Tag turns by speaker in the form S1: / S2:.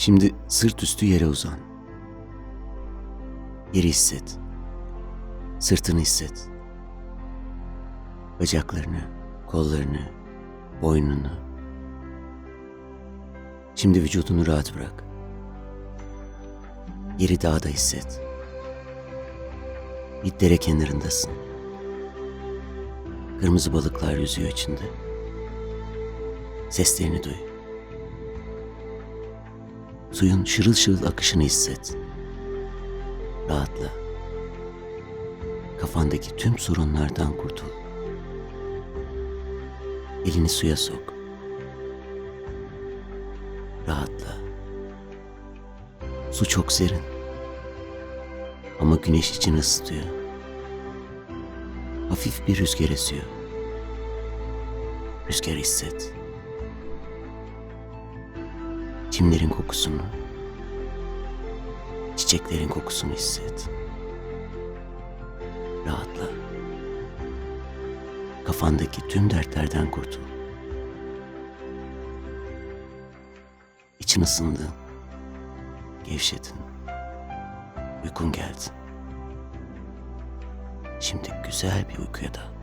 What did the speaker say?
S1: Şimdi sırt üstü yere uzan. Yeri hisset. Sırtını hisset. Bacaklarını, kollarını, boynunu. Şimdi vücudunu rahat bırak. Yeri daha da hisset. Bir dere kenarındasın. Kırmızı balıklar yüzüyor içinde. Seslerini duy. Suyun şırıl şırıl akışını hisset. Rahatla. Kafandaki tüm sorunlardan kurtul. Elini suya sok. Rahatla. Su çok serin. Ama güneş için ısıtıyor. Hafif bir rüzgar esiyor. Rüzgar hisset. Çimlerin kokusunu, çiçeklerin kokusunu hisset. Rahatla. Kafandaki tüm dertlerden kurtul. İçin ısındı. Gevşedin. Uykun geldi. Şimdi güzel bir uykuya da.